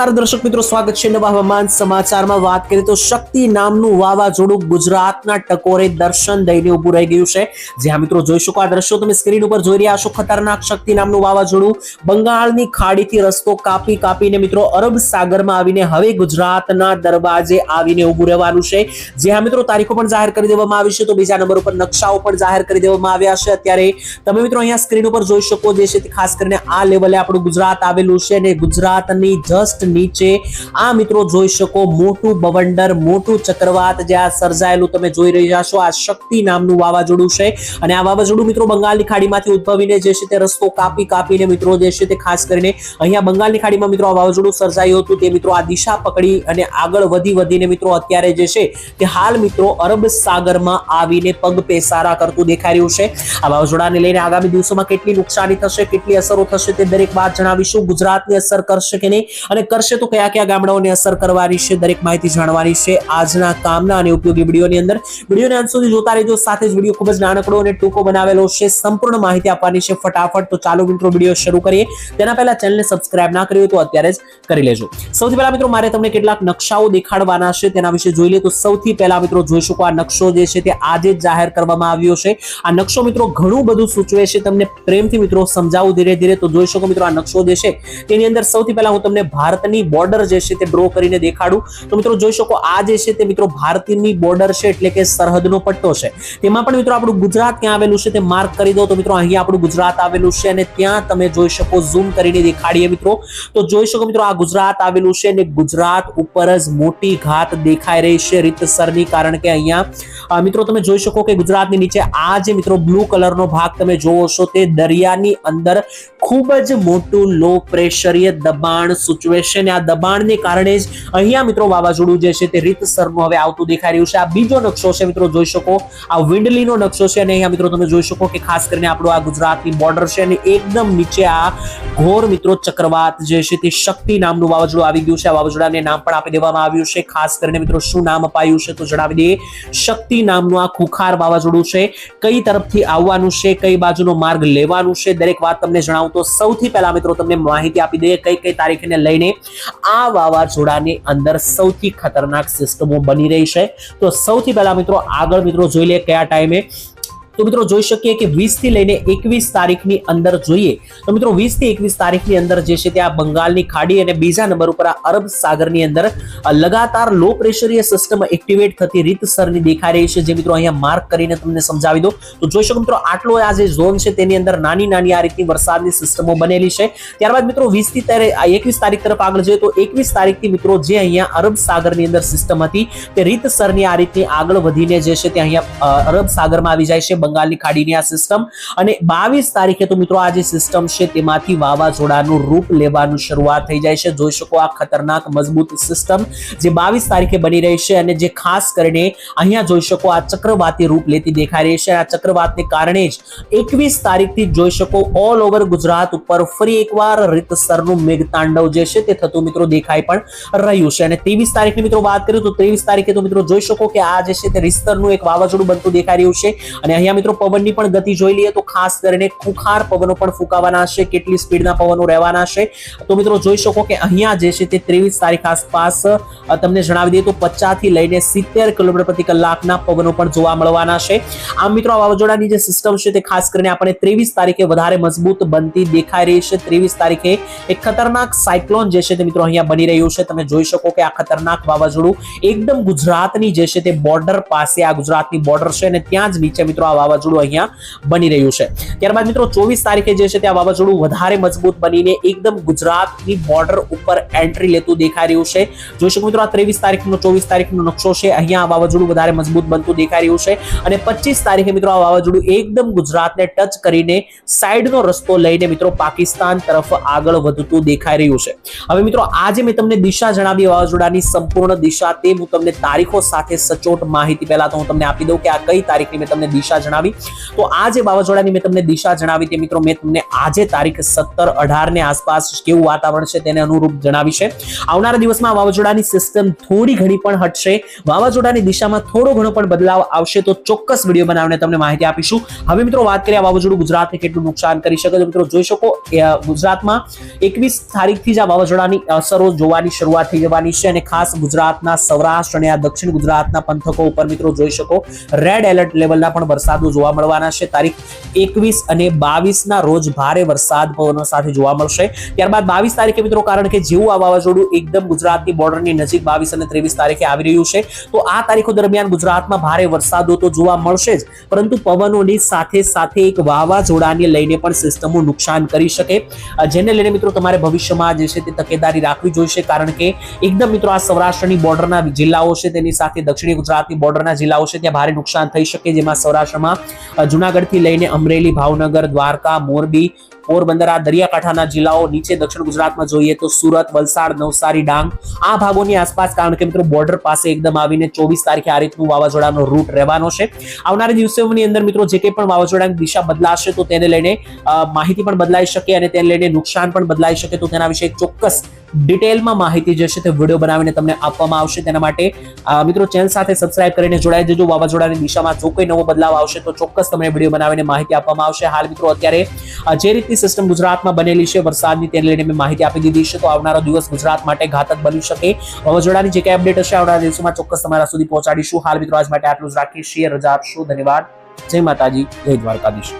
નમસ્કાર દર્શક મિત્રો, સ્વાગત છે નવા હવામાન સમાચારમાં. વાત કરીએ તો શક્તિ નામનું વાવાઝોડું ગુજરાતના ટકોરે દર્શન દઈને ઊભું રહી ગયું છે. જ્યાં મિત્રો જોઈ શકો આ દ્રશ્યો તમે સ્ક્રીન ઉપર જોઈ રહ્યા છો. ખતરનાક શક્તિ નામનું વાવાઝોડું બંગાળની ખાડીથી રસ્તો કાપી કાપીને મિત્રો અરબ સાગરમાં આવીને હવે ગુજરાતના દરવાજે આવીને ઊભું રહેવાનું છે. જ્યાં મિત્રો તારીખો પણ જાહેર કરી દેવામાં આવી છે તો બીજા નંબર ઉપર નકશાઓ પણ જાહેર કરી દેવામાં આવ્યા છે. અત્યારે તમે મિત્રો અહીંયા સ્ક્રીન ઉપર જોઈ શકો જે છે ખાસ કરીને આ લેવલે આપણું ગુજરાત આવેલું છે અને ગુજરાતની જસ્ટ નીચે. આ મિત્રો જોઈ શકો મોટું બવંડર, મોટું ચક્રવાત જે આ સર્જાયેલું તમે જોઈ રહ્યા છો. આ શક્તિ નામનું વાવાઝોડું છે અને આ વાવાઝોડું મિત્રો બંગાળની ખાડીમાંથી ઉદ્ભવીને જે છે તે રસ્તો કાપી કાપીને મિત્રો જે છે તે ખાસ કરીને અહીંયા બંગાળની ખાડીમાં મિત્રો આ વાવાઝોડું સર્જાયું હતું. તે મિત્રો આ દિશા પકડી અને આગળ વધી વધીને મિત્રો અત્યારે જે છે તે હાલ મિત્રો અરબ સાગરમાં આવીને પગ પેસારા કરતું દેખાઈ રહ્યું છે. આ વાવાઝોડાને લઈને આગામી દિવસોમાં કેટલી નુકસાની થશે, કેટલી અસરો થશે તે દરેક વાત જણાવીશું. ગુજરાતની અસર કરશે કે નહીં અને કરશે તો કયા કયા ગામડાઓને અસર કરવાની છે, દરેક માહિતી જાણવાની છે. આજના કામના અને ઉપયોગી વિડીયોની અંદર વિડીયોને અંત સુધી જોતા રહેજો. સાથે જ વીડિયો ખૂબ જ નાનકડો અને ટૂંકો બનાવેલો છે. સંપૂર્ણ માહિતી આપવાની છે ફટાફટ. તો ચાલો મિત્રો વીડિયો શરૂ કરીએ. તેના પહેલા ચેનલને સબસ્ક્રાઇબ ના કર્યું તો અત્યારે જ કરી લેજો. સૌથી પહેલા મિત્રો મારે તમને કેટલાક નકશાઓ દેખાડવાના છે. તેના વિશે જોઈ લે તો સૌથી પહેલા મિત્રો જોઈ શકો આ નકશો જે છે તે આજે જ જાહેર કરવામાં આવ્યો છે. આ નકશો મિત્રો ઘણું બધું સૂચવે છે. તમને પ્રેમથી મિત્રો સમજાવું ધીરે ધીરે તો જોઈ શકો મિત્રો આ નકશો જે છે તેની અંદર સૌથી પહેલા હું તમને ભારતની બોર્ડર જે છે તે ડ્રો કરીને દેખાડું. તો મિત્રો જોઈ શકો આ જે છે તે મિત્રો ભારતની બોર્ડર છે એટલે કે સરહદનો પટ્ટો છે. તેમાં પણ મિત્રો આપણું ગુજરાત ક્યાં આવેલું છે તે માર્ક કરી દો તો મિત્રો અહીંયા આપણું ગુજરાત આવેલું છે અને ત્યાં તમે જોઈ શકો ઝૂમ કરીને દેખાડીએ મિત્રો. તો જોઈ શકો મિત્રો આ ગુજરાત આવેલું છે અને ગુજરાત ઉપર જ મોટી ઘાત દેખાઈ રહી છે રીતસરની કારણ કે અહીંયા મિત્રો તમે જોઈ શકો કે ગુજરાતની નીચે આ જે મિત્રો બ્લુ કલરનો ભાગ તમે જોવો છો તે દરિયાની અંદર ખૂબ જ મોટું લો પ્રેશરીય દબાણ સૂચવે છે અને આ દબાણને કારણે જ અહીંયા મિત્રો વાવાઝોડું જે છે તે રીતસરનું હવે આવતું દેખાઈ રહ્યું છે. આ બીજો નકશો છે મિત્રો, જોઈ શકો. આ વિન્ડલીનો નકશો છે અને અહીંયા મિત્રો તમે જોઈ શકો કે ખાસ કરીને આપણું આ ગુજરાતની બોર્ડર છે અને એકદમ નીચે આ ઘોર મિત્રો ચક્રવાત જે છે તે શક્તિ નામનું વાવાઝોડું આવી ગયું છે. આ વાવાઝોડાને નામ પણ આપી દેવામાં આવ્યું છે. ખાસ કરીને મિત્રો શું નામ અપાયું છે તો જણાવી દઈએ. શક્તિ નામનું આ ખુખાર વાવાઝોડું છે. કઈ તરફથી આવવાનું છે, કઈ બાજુનો માર્ગ લેવાનું છે, દરેક વાત તમને જણાવું તો સૌથી પહેલા મિત્રો તમને માહિતી આપી દઈએ કઈ કઈ તારીખને લઈને આ વાવાઝોડાની અંદર સૌથી ખતરનાક સિસ્ટમો બની રહી છે. તો સૌથી પહેલા મિત્રો આગળ મિત્રો જોઈ લે કયા ટાઈમે તો મિત્રો જોઈ શકીએ કે વીસથી લઈને એકવીસ તારીખની અંદર જોઈએ, તો મિત્રો વીસથી એકવીસ તારીખની અંદર જે છે તે આ બંગાળની ખાડી અને બીજા નંબર ઉપર આ અરબ સાગરની અંદર લગાતાર લો પ્રેશરીય સિસ્ટમ એક્ટિવેટ થતી રીતસરની દેખાઈ રહી છે, જે મિત્રો અહીંયા માર્ક કરીને તમને સમજાવી દો તો જોઈ શકો મિત્રો આટલો આ જે ઝોન છે તેની અંદર નાની નાની આ રીતની વરસાદની સિસ્ટમો બનેલી છે. ત્યારબાદ મિત્રો વીસથી એકવીસ તારીખ તરફ આગળ જોઈએ તો એકવીસ તારીખથી મિત્રો જે અહીંયા અરબ સાગરની અંદર સિસ્ટમ હતી તે રીતસરની આ રીતની આગળ વધીને જે છે તે અહીંયા અરબ સાગરમાં આવી જાય છે. બંગાળની ખાડીની આ સિસ્ટમ અને બાવીસ તારીખે તો મિત્રો આ જે સિસ્ટમ છે તેમાંથી વાવાઝોડાનું રૂપ લેવાનું શરૂઆત થઈ જાય છે. જોઈ શકો આ ખતરનાક મજબૂત સિસ્ટમ જે બાવીસ તારીખે બની રહી છે અને જે ખાસ કરીને અહીંયા જોઈ શકો આ ચક્રવાતી રૂપ લેતી દેખાઈ રહી છે. આ ચક્રવાતને કારણે જ એકવીસ તારીખથી જોઈ શકો ઓલ ઓવર ગુજરાત ઉપર ફરી એકવાર રીતસરનું મેઘતાંડવ જે છે તે થતું મિત્રો દેખાઈ પણ રહ્યું છે. અને ત્રેવીસ તારીખની મિત્રો વાત કરીએ તો ત્રેવીસ તારીખે તો મિત્રો જોઈ શકો કે આ જે છે તે રીસ્તરનું એક વાવાઝોડું બનતું દેખાઈ રહ્યું છે. અને અહીંયા મિત્રો પવનની પણ ગતિ જોઈ લઈએ તો ખાસ કરીને ખુખાર પવનો પણ ફૂંકાવાના છે, કેટલી સ્પીડના પવનો રહેવાના છે. તો મિત્રો જોઈ શકો કે અહીંયા જે છે તે ત્રેવીસ તારીખ આસપાસ તમને જણાવી દઈએ તો પચાસથી લઈને સિત્તેર કિલોમીટર પ્રતિ કલાકના પવનો પણ જોવા મળવાના છે. આમ મિત્રો આ વાવાઝોડાની જે સિસ્ટમ છે તે ખાસ કરીને આપણે ત્રેવીસ તારીખે વધારે મજબૂત બનતી દેખાઈ રહી છે. ત્રેવીસ તારીખે એક ખતરનાક સાયક્લોન જે છે તે મિત્રો અહીંયા બની રહ્યું છે. તમે જોઈ શકો કે આ ખતરનાક વાવાઝોડું એકદમ ગુજરાતની જે છે તે બોર્ડર પાસે, આ ગુજરાતની બોર્ડર છે અને ત્યાં જ નીચે મિત્રો આ વાવાઝોડું અહીંયા બની રહ્યું છે. ત્યારબાદ મિત્રો, ચોવીસ તારીખે જે છે ત્યાં વાવાઝોડું વધારે મજબૂત બનીને એકદમ ગુજરાતની બોર્ડર ઉપર એન્ટ્રી લેતું દેખાઈ રહ્યું છે. જોઈ શકો મિત્રો, આ ત્રેવીસ તારીખનો, ચોવીસ તારીખનો નકશો છે. અહીંયા આ વાવાઝોડું વધારે મજબૂત બનતું દેખાઈ રહ્યું છે. અને પચીસ તારીખે મિત્રો, આ વાવાઝોડું એકદમ ગુજરાતને ટચ કરીને સાઈડનો રસ્તો લઈને મિત્રો, પાકિસ્તાન તરફ આગળ વધતું દેખાઈ રહ્યું છે. હવે મિત્રો, આજે મેં તમને દિશા જણાવી વાવાઝોડાની સંપૂર્ણ દિશા. તે હું તમને તારીખો સાથે સચોટ માહિતી પહેલા તો હું તમને આપી દઉં કે આ કઈ તારીખની મેં તમને દિશા જણાવી. તો આ જે વાવાઝોડાની મેં તમને દિશા જણાવી તે મિત્રો મેં તમને આજે તારીખ સત્તર અઢાર ને આસપાસ કેવું વાતાવરણ છે તેને અનુરૂપ જણાવી છે. આવનારા દિવસમાં વાવાઝોડાની સિસ્ટમ થોડી ઘણી પણ હટશે. વાવાઝોડાની દિશામાં થોડો ઘણો પણ બદલાવ આવશે તો ચોક્કસ વીડિયો બનાવીને તમને માહિતી આપીશું. હવે મિત્રો વાત કરીએ આ વાવાઝોડું ગુજરાતને કેટલું નુકસાન કરી શકે તો મિત્રો જોઈ શકો ગુજરાતમાં એકવીસ તારીખથી જ આ વાવાઝોડાની અસરો જોવાની શરૂઆત થઈ જવાની છે અને ખાસ ગુજરાતના સૌરાષ્ટ્ર અને આ દક્ષિણ ગુજરાતના પંથકો ઉપર મિત્રો જોઈ શકો. રેડ એલર્ટ લેવલના પણ વરસાદો જોવા મળવાના છે. તારીખ એકવીસ અને બાવીસ ના રોજ ભારે વરસાદ પવનો સાથે જોવા મળશે. ત્યારબાદ બાવીસ તારીખે મિત્રો કારણ કે જેવું આ વાવાઝોડું એકદમ ગુજરાતની બોર્ડરની નજીક બાવીસ અને ત્રેવીસ તારીખે આવી રહ્યું છે, તો આ તારીખો દરમિયાન ગુજરાતમાં ભારે વરસાદો તો જોવા મળશે જ, પરંતુ પવનોની સાથે સાથે એક વાવાઝોડાને લઈને પણ સિસ્ટમો નુકસાન કરી શકે. જેને લઈને મિત્રો તમારે ભવિષ્યમાં જે છે તે તકેદારી રાખવી જોઈશે, કારણ કે એકદમ મિત્રો આ સૌરાષ્ટ્રની બોર્ડરના જિલ્લાઓ છે, તેની સાથે દક્ષિણ ગુજરાતની બોર્ડરના જિલ્લાઓ છે, ત્યાં ભારે નુકસાન થઈ શકે, જેમાં સૌરાષ્ટ્રમાં અ, જુનાગઢથી લઈને અમરેલી ભાવનગર દ્વારકા મોરબી પોરબંદર આ દરિયાકાંઠાના જિલ્લાઓ નીચે દક્ષિણ ગુજરાતમાં જોઈએ તો સુરત વલસાડ નવસારી ડાંગ આ ભાગોની આસપાસ કારણ કે મિત્રો બોર્ડર પાસે એકદમ આવીને ચોવીસ તારીખે આ રીતનું વાવાઝોડાનો રૂટ રહેવાનો છે. આવનારા દિવસોની અંદર મિત્રો જે કંઈ પણ વાવાઝોડાની દિશા બદલાશે તો તેને લઈને માહિતી પણ બદલાઈ શકે અને તેને લઈને નુકસાન પણ બદલાઈ શકે તો તેના વિશે ચોક્કસ ડિટેલમાં માહિતી જે છે તે વીડિયો બનાવીને તમને આપવામાં આવશે. તેના માટે મિત્રો, ચેનલ સાથે સબસ્ક્રાઇબ કરીને જોડાઈ જજો. વાવાઝોડાની દિશામાં જો કોઈ નવો બદલાવ આવશે તો ચોક્કસ તમને વીડિયો બનાવીને માહિતી આપવામાં આવશે. હાલ, મિત્રો, અત્યારે જે રીતની સિસ્ટમ ગુજરાતમાં બનેલી છે વરસાદની, તેને લઈને મેં માહિતી આપી દીધી છે. તો આવનારો દિવસ ગુજરાત માટે ઘાતક બની શકે. વાવાઝોડાની જે કઈ અપડેટ હશે આવનારા દિવસોમાં ચોક્કસ તમારા સુધી પહોંચાડીશું. હાલ, મિત્રો, આજ માટે આટલું જ રાખીએ રજા આપશું. ધન્યવાદ. જય માતાજી. જય દ્વારકાધીશ.